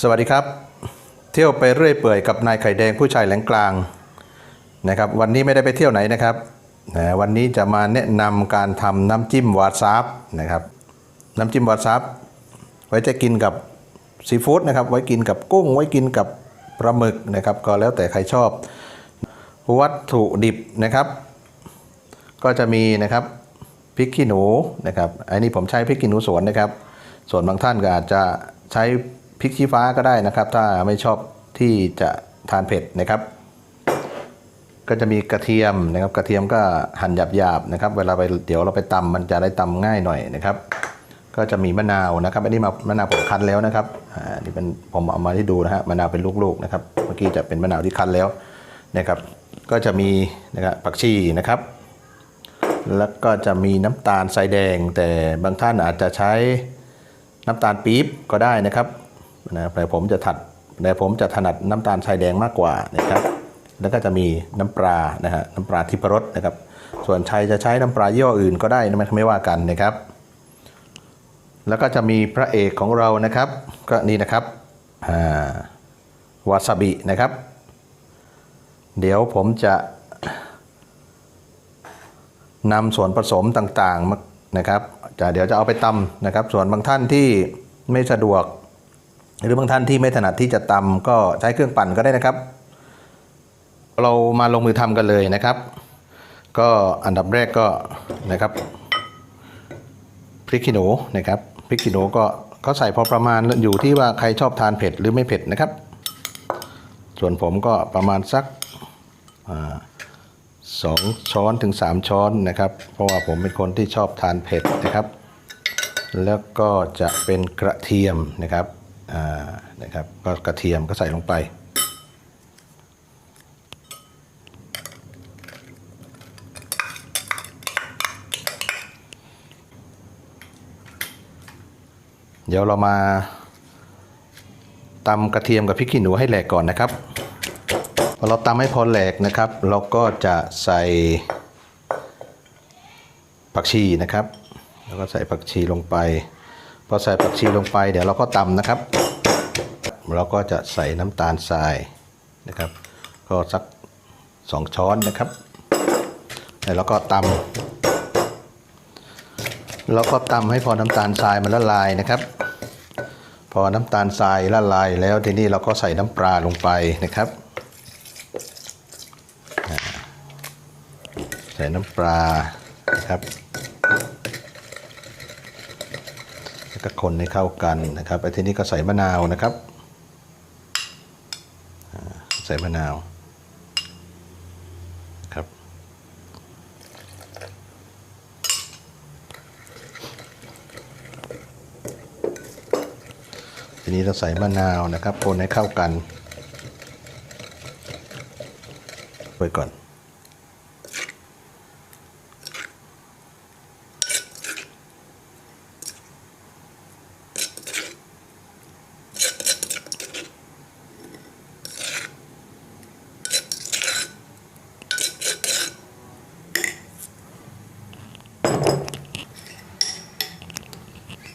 สวัสดีครับ เที่ยวไปเรื่อยเปื่อยกับนายไข่แดงผู้ชายแหลงกลางนะครับ วันนี้ไม่ได้ไปเที่ยวไหนนะครับนะวันนี้จะมาแนะนำการทำน้ำจิ้มวาซาบนะครับ น้ำจิ้มวาซาบไว้จะกินกับซีฟู้ดนะครับ ไว้กินกับกุ้ง ไว้กินกับปลาหมึกนะครับ ก็แล้วแต่ใครชอบ วัตถุดิบนะครับ ก็จะมีนะครับพริกขี้หนูนะครับ อันนี้ผมใช้พริกขี้หนูสวนนะครับ ส่วนบางท่านก็อาจจะใช้ พริกชี้ฟ้าก็ได้นะครับ ถ้าไม่ชอบที่จะทานเผ็ดนะครับ ก็จะมีกระเทียมนะครับ กระเทียมก็หั่นหยาบๆนะครับ เวลาไปเดี๋ยวเราไปตำมันจะได้ตำง่ายหน่อยนะครับ ก็จะมีมะนาวนะครับอันนี้มามะนาวผมคั้นแล้วนะครับอ่านี่เป็นผมเอามาให้ดูนะฮะมะนาวเป็นลูกๆนะครับ เมื่อกี้จะเป็นมะนาวที่คั้นแล้วนะครับ ก็จะมีนะครับผักชีนะครับ แล้วก็จะมีน้ำตาลทรายแดง แต่บางท่านอาจจะใช้น้ำตาลปี๊บก็ได้นะครับ นะแต่ผมจะถัดแต่ผมจะถนัดน้ำตาลทรายแดงมากกว่านะครับ แล้วก็จะมีน้ำปลานะฮะน้ำปลาทิพรสนะครับ ส่วนชัยจะใช้น้ำปลายี่ห้ออื่นก็ได้นะไม่ไม่ว่ากันนะครับ แล้วก็จะมีพระเอกของเรานะครับ ก็นี่นะครับาวาซาบินะครับ เดี๋ยวผมจะนำส่วนผสมต่างๆนะครับจะเดี๋ยวจะเอาไปตำนะครับ ส่วนบางท่านที่ไม่สะดวก หรือบางท่านที่ไม่ถนัดที่จะตำก็ใช้เครื่องปั่นก็ได้นะครับ เรามาลงมือทำกันเลยนะครับ ก็อันดับแรกก็นะครับพริกขี้หนูนะครับพริกขี้หนูก็ก็ใส่พอประมาณอยู่ที่ว่าใครชอบทานเผ็ดหรือไม่เผ็ดนะครับ ส่วนผมก็ประมาณสักสองช้อนถึง 3 ช้อนนะครับ เพราะว่าผมเป็นคนที่ชอบทานเผ็ดนะครับ แล้วก็จะเป็นกระเทียมนะครับ นะครับก็กระเทียมก็ใส่ลงไปเดี๋ยวเรามาตำกระเทียมกับพริกขี้หนูให้แหลกก่อนนะครับ พอเราตำให้พอแหลกนะครับ เราก็จะใส่ผักชีนะครับ แล้วก็ใส่ผักชีลงไป พอใส่ผักชีลงไป เดี๋ยวเราก็ตำนะครับ เราก็จะใส่น้ำตาลทรายนะครับ ก็สักสองช้อนนะครับแล้วเราก็ตำแล้วก็ตำให้พอน้ำตาลทรายมันละลายนะครับ พอน้ำตาลทรายละลายแล้วทีนี้เราก็ใส่น้ำปลาลงไปนะครับ ใส่น้ำปลานะครับ แล้ว ก็คนให้เข้ากันนะครับไอ้ทีนี้ก็ใส่มะนาวนะครับ ใส่มะนาวครับ ทีนี้เราใส่มะนาวนะครับ คนให้เข้ากันไว้ก่อน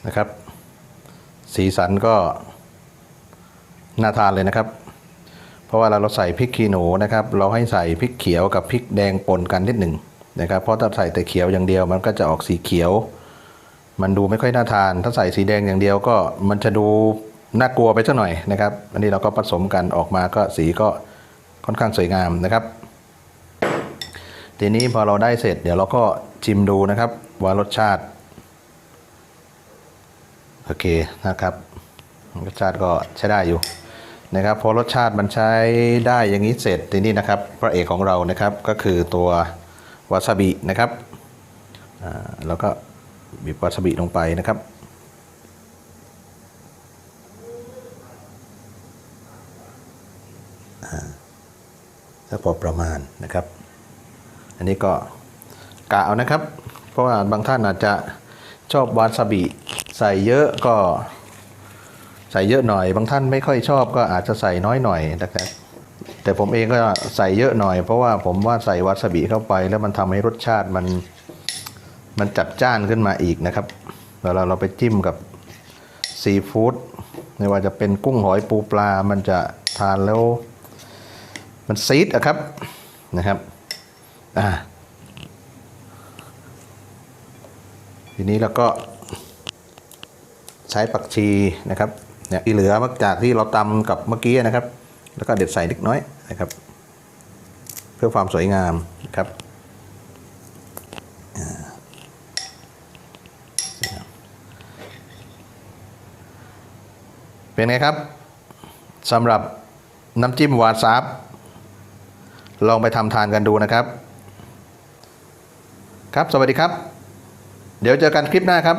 นะครับ สีสันก็น่าทานเลยนะครับ เพราะว่าเราเราใส่พริกขี้หนูนะครับ เราให้ใส่พริกเขียวกับพริกแดงปนกันนิดหนึ่งนะครับ เพราะถ้าใส่แต่เขียวอย่างเดียว มันก็จะออกสีเขียว มันดูไม่ค่อยน่าทาน ถ้าใส่สีแดงอย่างเดียวก็มันจะดูน่ากลัวไปสักหน่อยนะครับ อันนี้เราก็ผสมกันออกมาก็สีก็ค่อนข้างสวยงามนะครับ ทีนี้พอเราได้เสร็จเดี๋ยวเราก็ชิมดูนะครับว่ารสชาติ โอเคนะครับรสชาติก็ใช้ได้อยู่นะครับพอรสชาติมันใช้ได้อย่างนี้เสร็จทีนี้นะครับ พระเอกของเรานะครับก็คือตัววาซาบินะครับแล้วก็บีบวาซาบิลงไปนะครับถ้าพอประมาณนะครับ อันนี้ก็กะเอานะครับ เพราะว่าบางท่านอาจจะชอบวาซาบิ ใส่เยอะก็ใส่เยอะหน่อย บางท่านไม่ค่อยชอบก็อาจจะใส่น้อยหน่อยนะครับแต่ผมเองก็ใส่เยอะหน่อย เพราะว่าผมว่าใส่วาซาบิเข้าไป แล้วมันทำให้รสชาติมันมันจัดจ้านขึ้นมาอีกนะครับเวลาเราไปจิ้มกับซีฟู้ดไม่ว่าจะเป็นกุ้งหอยปูปลา มันจะทานแล้ว มันซีดอะครับนะครับอ่าทีนี้เราก็ ใช้ผักชีนะครับเนี่ยที่เหลือมาจากที่เราตำกับเมื่อกี้นะครับ แล้วก็เด็ดใส่เล็กน้อยนะครับ เพื่อความสวยงามนะครับเป็นไงครับสำหรับน้ำจิ้มวาซาบลองไปทำทานกันดูนะครับ ครับสวัสดีครับ เดี๋ยวเจอกันคลิปหน้าครับ